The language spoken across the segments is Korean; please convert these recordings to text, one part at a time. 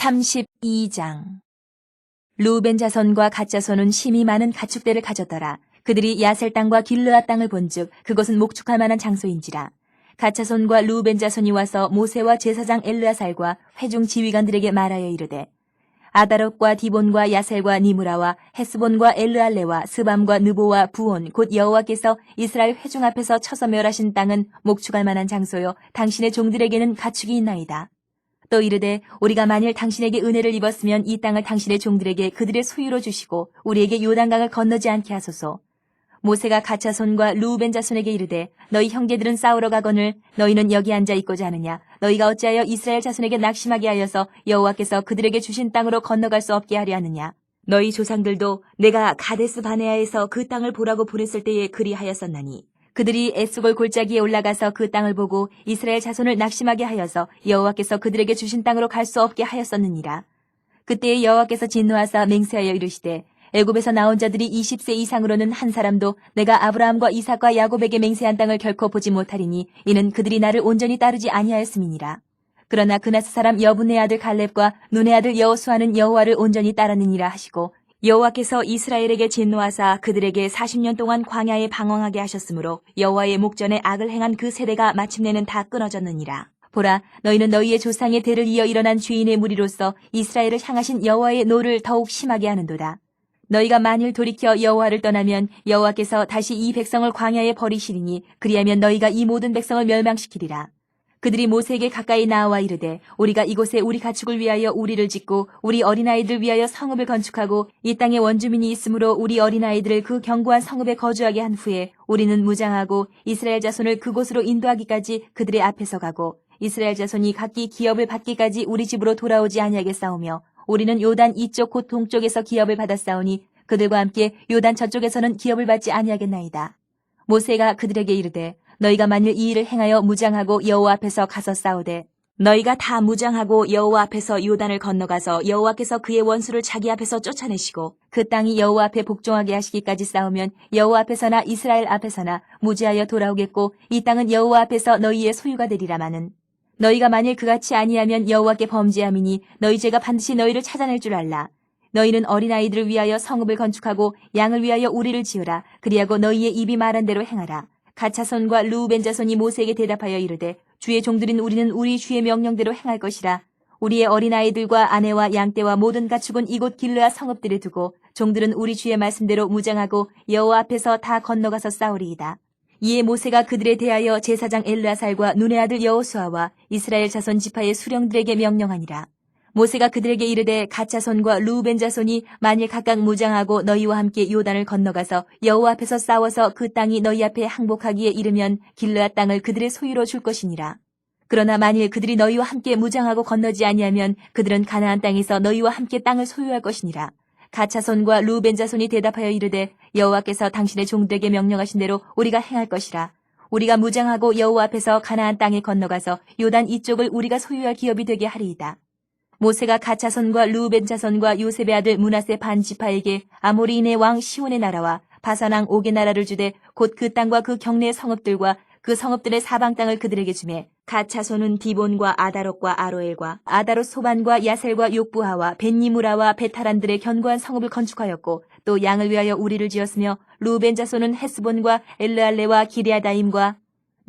32장 루벤 자손과 갓 자손은 심히 많은 가축대를 가졌더라. 그들이 야셀 땅과 길르아 땅을 본즉 그것은 목축할 만한 장소인지라. 갓 자손과 루벤 자손이 와서 모세와 제사장 엘르아살과 회중 지휘관들에게 말하여 이르되 아다롯과 디본과 야셀과 니무라와 헤스본과 엘르알레와 스밤과 느보와 부온 곧 여호와께서 이스라엘 회중 앞에서 쳐서 멸하신 땅은 목축할 만한 장소요 당신의 종들에게는 가축이 있나이다. 또 이르되 우리가 만일 당신에게 은혜를 입었으면 이 땅을 당신의 종들에게 그들의 소유로 주시고 우리에게 요단강을 건너지 않게 하소서. 모세가 가차손과 루벤 자손에게 이르되 너희 형제들은 싸우러 가거늘 너희는 여기 앉아 있고자 하느냐? 너희가 어찌하여 이스라엘 자손에게 낙심하게 하여서 여호와께서 그들에게 주신 땅으로 건너갈 수 없게 하려 하느냐? 너희 조상들도 내가 가데스 바네아에서 그 땅을 보라고 보냈을 때에 그리하였었나니 그들이 에스골 골짜기에 올라가서 그 땅을 보고 이스라엘 자손을 낙심하게 하여서 여호와께서 그들에게 주신 땅으로 갈 수 없게 하였었느니라. 그때에 여호와께서 진노하사 맹세하여 이르시되 애굽에서 나온 자들이 20세 이상으로는 한 사람도 내가 아브라함과 이삭과 야곱에게 맹세한 땅을 결코 보지 못하리니 이는 그들이 나를 온전히 따르지 아니하였음이니라. 그러나 그나스 사람 여분의 아들 갈렙과 눈의 아들 여호수아는 여호와를 온전히 따르느니라 하시고 여호와께서 이스라엘에게 진노하사 그들에게 40년 동안 광야에 방황하게 하셨으므로 여호와의 목전에 악을 행한 그 세대가 마침내는 다 끊어졌느니라. 보라 너희는 너희의 조상의 대를 이어 일어난 주인의 무리로서 이스라엘을 향하신 여호와의 노를 더욱 심하게 하는도다. 너희가 만일 돌이켜 여호와를 떠나면 여호와께서 다시 이 백성을 광야에 버리시리니 그리하면 너희가 이 모든 백성을 멸망시키리라. 그들이 모세에게 가까이 나와 이르되 우리가 이곳에 우리 가축을 위하여 우리를 짓고 우리 어린아이들 위하여 성읍을 건축하고 이 땅에 원주민이 있으므로 우리 어린아이들을 그 견고한 성읍에 거주하게 한 후에 우리는 무장하고 이스라엘 자손을 그곳으로 인도하기까지 그들의 앞에서 가고 이스라엘 자손이 각기 기업을 받기까지 우리 집으로 돌아오지 아니하게 싸우며 우리는 요단 이쪽 곧 동쪽에서 기업을 받았사오니 그들과 함께 요단 저쪽에서는 기업을 받지 아니하겠나이다. 모세가 그들에게 이르되 너희가 만일 이 일을 행하여 무장하고 여호와 앞에서 가서 싸우되 너희가 다 무장하고 여호와 앞에서 요단을 건너가서 여호와께서 그의 원수를 자기 앞에서 쫓아내시고 그 땅이 여호와 앞에 복종하게 하시기까지 싸우면 여호와 앞에서나 이스라엘 앞에서나 무지하여 돌아오겠고 이 땅은 여호와 앞에서 너희의 소유가 되리라마는 너희가 만일 그같이 아니하면 여호와께 범죄함이니 너희 죄가 반드시 너희를 찾아낼 줄 알라. 너희는 어린아이들을 위하여 성읍을 건축하고 양을 위하여 우리를 지으라. 그리하고 너희의 입이 말한 대로 행하라. 가차손과 루벤 자손이 모세에게 대답하여 이르되 주의 종들인 우리는 우리 주의 명령대로 행할 것이라. 우리의 어린아이들과 아내와 양떼와 모든 가축은 이곳 길르아 성읍들에 두고 종들은 우리 주의 말씀대로 무장하고 여호와 앞에서 다 건너가서 싸우리이다. 이에 모세가 그들에 대하여 제사장 엘르아살과 눈의 아들 여호수아와 이스라엘 자손 지파의 수령들에게 명령하니라. 모세가 그들에게 이르되 가차손과 루벤 자손이 만일 각각 무장하고 너희와 함께 요단을 건너가서 여호와 앞에서 싸워서 그 땅이 너희 앞에 항복하기에 이르면 길르아 땅을 그들의 소유로 줄 것이니라. 그러나 만일 그들이 너희와 함께 무장하고 건너지 아니하면 그들은 가나안 땅에서 너희와 함께 땅을 소유할 것이니라. 가차손과 루벤 자손이 대답하여 이르되 여호와께서 당신의 종들에게 명령하신 대로 우리가 행할 것이라. 우리가 무장하고 여호와 앞에서 가나안 땅에 건너가서 요단 이쪽을 우리가 소유할 기업이 되게 하리이다. 모세가 가차손과 루벤 자손과 요셉의 아들 문하세 반 지파에게 아모리인의 왕 시온의 나라와 바산왕 옥의 나라를 주되 곧 그 땅과 그 경내의 성읍들과 그 성읍들의 사방 땅을 그들에게 주매 가차손은 디본과 아다롯과 아로엘과 아다롯 소반과 야셀과 욕부하와 벤니무라와 베타란들의 견고한 성읍을 건축하였고 또 양을 위하여 우리를 지었으며 루벤 자손은 헤스본과 엘르알레와 기리아다임과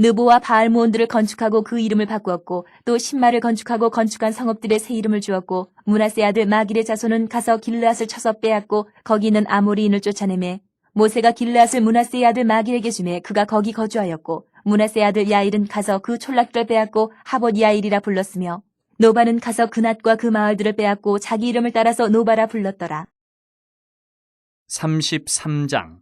느보와 바알모온들을 건축하고 그 이름을 바꾸었고 또 신마를 건축하고 건축한 성읍들의 새 이름을 주었고 문하세 아들 마길의 자손은 가서 길르앗을 쳐서 빼앗고 거기 있는 아모리인을 쫓아내매 모세가 길르앗을 문하세의 아들 마길에게 주매 그가 거기 거주하였고 문하세 아들 야일은 가서 그 촌락들을 빼앗고 하봇 야일이라 불렀으며 노바는 가서 그낫과 그 마을들을 빼앗고 자기 이름을 따라서 노바라 불렀더라. 33장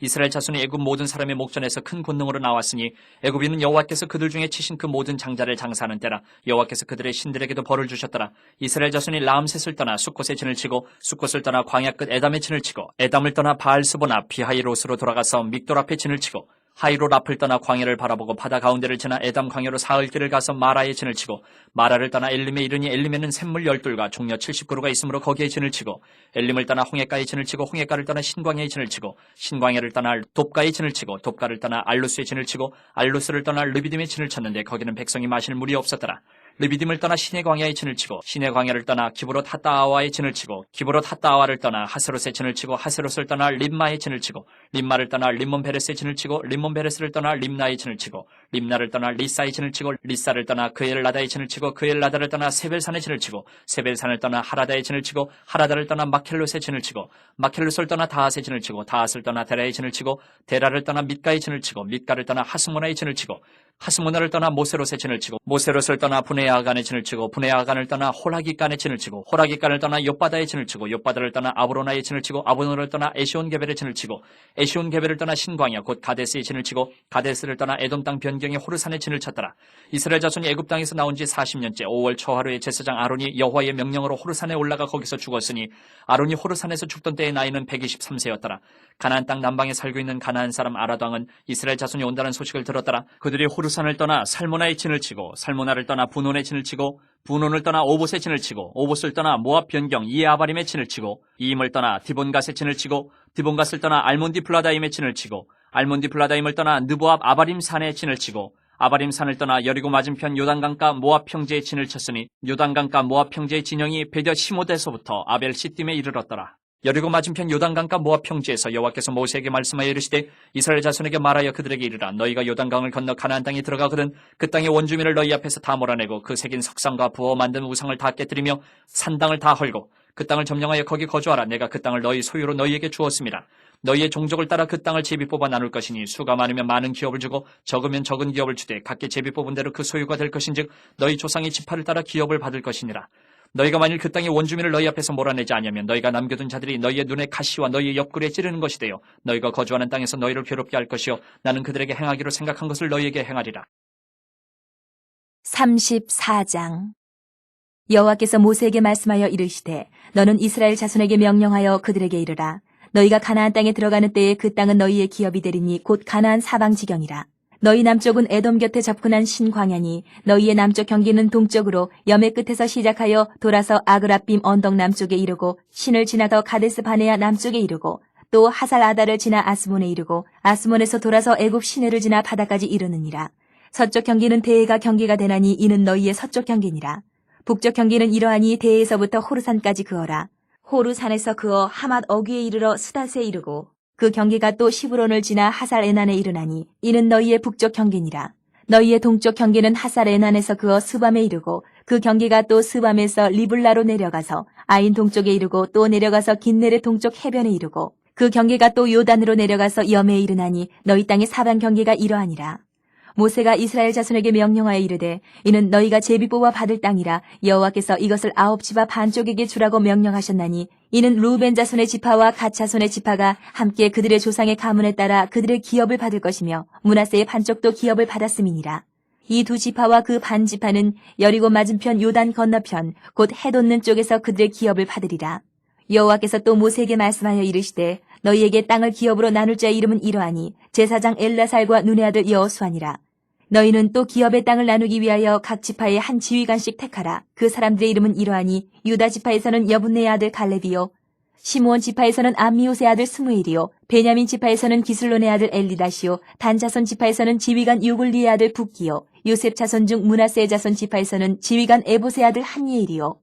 이스라엘 자손이 애굽 모든 사람의 목전에서 큰 권능으로 나왔으니 애굽인은 여호와께서 그들 중에 치신 그 모든 장자를 장사하는 때라 여호와께서 그들의 신들에게도 벌을 주셨더라. 이스라엘 자손이 라암셋을 떠나 숫곳에 진을 치고 숫곳을 떠나 광야 끝 에담의 진을 치고 에담을 떠나 바알스보나 비하이롯으로 돌아가서 믹돌 앞에 진을 치고 하이로 라플 떠나 광야를 바라보고 바다 가운데를 지나 에담 광야로 사흘 길을 가서 마라에 진을 치고 마라를 떠나 엘림에 이르니 엘림에는 샘물 열둘과 종려 70그루가 있으므로 거기에 진을 치고 엘림을 떠나 홍해가에 진을 치고 홍해가를 떠나 신광야에 진을 치고 신광야를 떠나 돕가에 진을 치고 돕가를 떠나 알루스에 진을 치고 알루스를 떠나 르비딤에 진을 쳤는데 거기는 백성이 마실 물이 없었더라. 르비딤을 떠나 신의 광야에 진을 치고 신의 광야를 떠나 기브롯 하따아와에 진을 치고 기브롯 하따아와를 떠나 하스롯에 진을 치고 하스롯을 떠나 림마에 진을 치고 림마를 떠나 림몬 베레스에 진을 치고 림몬 베레스를 떠나 림나에 진을 치고 림나를 떠나 리사에 진을 치고 리사를 떠나 그엘라다에 진을 치고 그엘라다를 떠나 세벨산에 진을 치고 세벨산을 떠나 하라다에 진을 치고 하라다를 떠나 마켈롯에 진을 치고 마켈롯을 떠나 다핫에 진을 치고 다핫을 떠나 데라에 진을 치고 데라를 떠나 밑가에 진을 치고 밑가를 떠나 하스모나에 진을 치고 하스모나를 떠나 모세롯에 진을 치고 모세롯을 떠나 분해아간에 진을 치고 분해아간을 떠나 호라기간에 진을 치고 호라기간을 떠나 옆바다에 진을 치고 옆바다를 떠나 아브로나에 진을 치고 아브로나를 떠나 에시온 게벨에 진을 치고 에시온 게벨을 떠나 신광야 곧 가데스에 진을 치고 가데스를 떠나 에돔 땅 변경의 호르산에 진을 쳤더라 이스라엘 자손이 애굽 땅에서 나온 지 40년째 5월 초하루에 제사장 아론이 여호와의 명령으로 호르산에 올라가 거기서 죽었으니 아론이 호르산에서 죽던 때의 나이는 123세였더라 가나안 땅 남방에 살고 있는 가나안 사람 아라당은 이스라엘 자손이 온다는 소식을 들었더라. 그들이 호르 산을 떠나 살모나의 진을 치고 살모나를 떠나 분온의 진을 치고 분온을 떠나 오봇의 진을 치고 오봇을 떠나 모압 변경 이에아바림의 진을 치고 이임을 떠나 디본갓의 진을 치고 디본갓을 떠나 알몬디 플라다임의 진을 치고 알몬디 플라다임을 떠나 느보압 아바림 산의 진을 치고 아바림 산을 떠나 여리고 맞은편 요단강가 모압 평지의 진을 쳤으니 요단강가 모압 평지의 진영이 베려 시모데서부터 아벨 시딤에 이르렀더라. 여리고 맞은편 요단강가 모압 평지에서 여호와께서 모세에게 말씀하여 이르시되 이스라엘 자손에게 말하여 그들에게 이르라. 너희가 요단강을 건너 가나안 땅에 들어가거든 그 땅의 원주민을 너희 앞에서 다 몰아내고 그 새긴 석상과 부어 만든 우상을 다 깨뜨리며 산당을 다 헐고 그 땅을 점령하여 거기 거주하라. 내가 그 땅을 너희 소유로 너희에게 주었습니다. 너희의 종족을 따라 그 땅을 제비 뽑아 나눌 것이니 수가 많으면 많은 기업을 주고 적으면 적은 기업을 주되 각기 제비 뽑은 대로 그 소유가 될 것인즉 너희 조상의 지파를 따라 기업을 받을 것이니라 너희가 만일 그 땅의 원주민을 너희 앞에서 몰아내지 아니하면 너희가 남겨둔 자들이 너희의 눈에 가시와 너희의 옆구리에 찌르는 것이 되어 너희가 거주하는 땅에서 너희를 괴롭게 할 것이요. 나는 그들에게 행하기로 생각한 것을 너희에게 행하리라. 34장. 여호와께서 모세에게 말씀하여 이르시되 너는 이스라엘 자손에게 명령하여 그들에게 이르라. 너희가 가나안 땅에 들어가는 때에 그 땅은 너희의 기업이 되리니 곧 가나안 사방 지경이라 너희 남쪽은 에돔 곁에 접근한 신광야니 너희의 남쪽 경계는 동쪽으로 염의 끝에서 시작하여 돌아서 아그라빔 언덕 남쪽에 이르고 신을 지나서 가데스 바네아 남쪽에 이르고 또 하살 아다를 지나 아스몬에 이르고 아스몬에서 돌아서 애굽 시내를 지나 바다까지 이르느니라. 서쪽 경계는 대해가 경계가 되나니 이는 너희의 서쪽 경계니라. 북쪽 경계는 이러하니 대해에서부터 호르산까지 그어라. 호르산에서 그어 하맛 어귀에 이르러 스닷에 이르고 그 경계가 또 시브론을 지나 하살 에난에 이르나니 이는 너희의 북쪽 경계니라. 너희의 동쪽 경계는 하살 에난에서 그어 스밤에 이르고 그 경계가 또 스밤에서 리블라로 내려가서 아인 동쪽에 이르고 또 내려가서 긴네레 동쪽 해변에 이르고 그 경계가 또 요단으로 내려가서 염에 이르나니 너희 땅의 사방 경계가 이러하니라. 모세가 이스라엘 자손에게 명령하여 이르되 이는 너희가 제비 뽑아 받을 땅이라 여호와께서 이것을 아홉 지파 반쪽에게 주라고 명령하셨나니 이는 루벤 자손의 지파와 갓 자손의 지파가 함께 그들의 조상의 가문에 따라 그들의 기업을 받을 것이며 문하세의 반쪽도 기업을 받았음이니라. 이 두 지파와 그 반 지파는 여리고 맞은편 요단 건너편 곧 해돋는 쪽에서 그들의 기업을 받으리라. 여호와께서 또 모세에게 말씀하여 이르시되 너희에게 땅을 기업으로 나눌 자의 이름은 이러하니 제사장 엘라살과 눈의 아들 여호수아니라 너희는 또 기업의 땅을 나누기 위하여 각 지파에 한 지휘관씩 택하라. 그 사람들의 이름은 이러하니 유다 지파에서는 여분네의 아들 갈렙이요 시므온 지파에서는 암미옷의 아들 스무엘이요 베냐민 지파에서는 기슬론의 아들 엘리다시요 단자손 지파에서는 지휘관 유굴리의 아들 북기요 요셉 자손 중 문하세의 자손 지파에서는 지휘관 에봇의 아들 한예일이요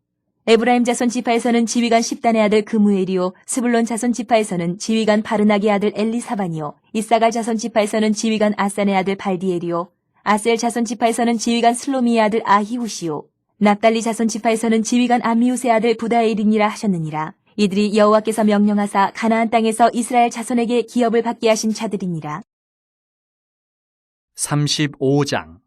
에브라임 자손 지파에서는 지휘관 십단의 아들 그무엘이요 스불론 자손 지파에서는 지휘관 바르나기 아들 엘리사반이요 이사갈 자손 지파에서는 지휘관 아산의 아들 발디엘이요 아셀 자손 지파에서는 지휘관 슬로미의 아들 아히후시요. 납달리 자손 지파에서는 지휘관 암미우스의 아들 부다엘이니라 하셨느니라. 이들이 여호와께서 명령하사 가나안 땅에서 이스라엘 자손에게 기업을 받게 하신 자들이니라. 35장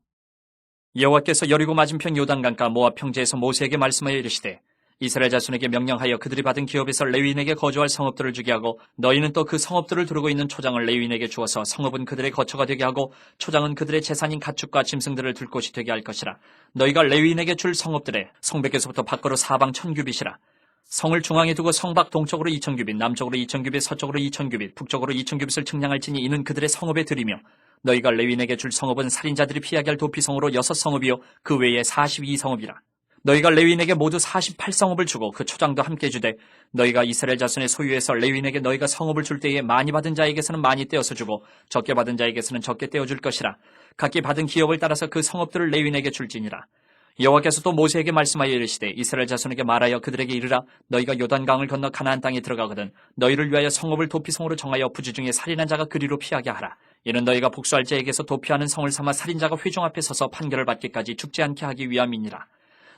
여호와께서 여리고 맞은편 요단강가 모압 평지에서 모세에게 말씀하여 이르시되 이스라엘 자손에게 명령하여 그들이 받은 기업에서 레위인에게 거주할 성읍들을 주게 하고 너희는 또 그 성읍들을 두르고 있는 초장을 레위인에게 주어서 성읍은 그들의 거처가 되게 하고 초장은 그들의 재산인 가축과 짐승들을 둘 곳이 되게 할 것이라 너희가 레위인에게 줄 성읍들의 성백에서부터 밖으로 사방 천규빗이라 성을 중앙에 두고 성밖 동쪽으로 2천규빗, 남쪽으로 2천규빗, 서쪽으로 2천규빗, 북쪽으로 2천규빗을 측량할지니 이는 그들의 성읍에 드리며 너희가 레윈에게 줄 성읍은 살인자들이 피하게 할 도피성으로 여섯 성읍이요 그 외에 42성읍이라. 너희가 레윈에게 모두 48성읍을 주고 그 초장도 함께 주되 너희가 이스라엘 자손의 소유에서 레윈에게 너희가 성읍을 줄 때에 많이 받은 자에게서는 많이 떼어서 주고 적게 받은 자에게서는 적게 떼어 줄 것이라. 각기 받은 기업을 따라서 그 성읍들을 레윈에게 줄지니라. 여호와께서 또 모세에게 말씀하여 이르시되 이스라엘 자손에게 말하여 그들에게 이르라 너희가 요단강을 건너 가나안 땅에 들어가거든 너희를 위하여 성읍을 도피성으로 정하여 부지 중에 살인한 자가 그리로 피하게 하라 이는 너희가 복수할 자에게서 도피하는 성을 삼아 살인자가 회중 앞에 서서 판결을 받기까지 죽지 않게 하기 위함이니라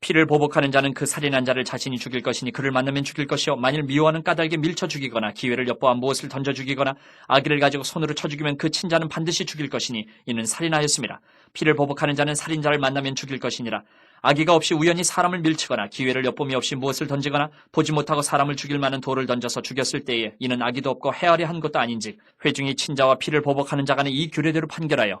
피를 보복하는 자는 그 살인한 자를 자신이 죽일 것이니 그를 만나면 죽일 것이요. 만일 미워하는 까닭에 밀쳐 죽이거나 기회를 엿보아 무엇을 던져 죽이거나 아기를 가지고 손으로 쳐 죽이면 그 친자는 반드시 죽일 것이니 이는 살인하였습니다. 피를 보복하는 자는 살인자를 만나면 죽일 것이니라. 아기가 없이 우연히 사람을 밀치거나 기회를 엿봄이 없이 무엇을 던지거나 보지 못하고 사람을 죽일 만한 돌을 던져서 죽였을 때에 이는 아기도 없고 헤아려 한 것도 아닌즉 회중이 친자와 피를 보복하는 자간에 이 규례대로 판결하여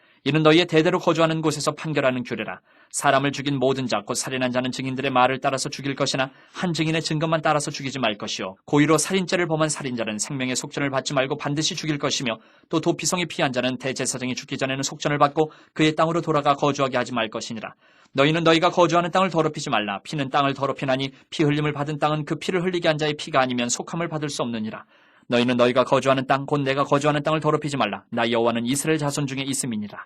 이는 너희의 대대로 거주하는 곳에서 판결하는 규례라. 사람을 죽인 모든 자 곧 살인한 자는 증인들의 말을 따라서 죽일 것이나 한 증인의 증거만 따라서 죽이지 말 것이요. 고의로 살인죄를 범한 살인자는 생명의 속전을 받지 말고 반드시 죽일 것이며 또 도피성이 피한 자는 대제사장이 죽기 전에는 속전을 받고 그의 땅으로 돌아가 거주하게 하지 말 것이니라. 너희는 너희가 거주하는 땅을 더럽히지 말라. 피는 땅을 더럽히나니 피 흘림을 받은 땅은 그 피를 흘리게 한 자의 피가 아니면 속함을 받을 수 없느니라 너희는 너희가 거주하는 땅 곧 내가 거주하는 땅을 더럽히지 말라. 나 여호와는 이스라엘 자손 중에 있음이니라.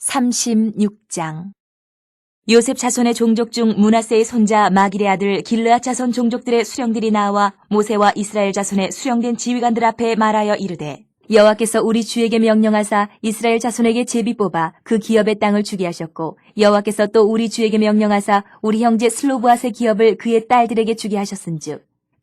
36장. 요셉 자손의 종족 중 문하세의 손자 마길의 아들 길르앗 자손 종족들의 수령들이 나와 모세와 이스라엘 자손의 수령된 지휘관들 앞에 말하여 이르되 여호와께서 우리 주에게 명령하사 이스라엘 자손에게 제비 뽑아 그 기업의 땅을 주게 하셨고 여호와께서 또 우리 주에게 명령하사 우리 형제 슬로브앗의 기업을 그의 딸들에게 주게 하셨은즉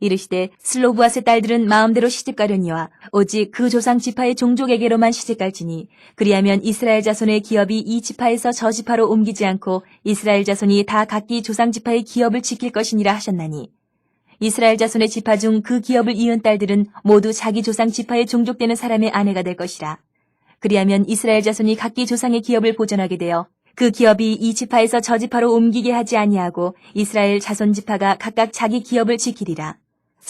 이르시되 슬로브앗의 딸들은 마음대로 시집가려니와 오직 그 조상 지파의 종족에게로만 시집갈지니 그리하면 이스라엘 자손의 기업이 이 지파에서 저 지파로 옮기지 않고 이스라엘 자손이 다 각기 조상 지파의 기업을 지킬 것이니라 하셨나니 이스라엘 자손의 지파 중 그 기업을 이은 딸들은 모두 자기 조상 지파에 종족되는 사람의 아내가 될 것이라 그리하면 이스라엘 자손이 각기 조상의 기업을 보존하게 되어 그 기업이 이 지파에서 저 지파로 옮기게 하지 아니하고 이스라엘 자손 지파가 각각 자기 기업을 지키리라.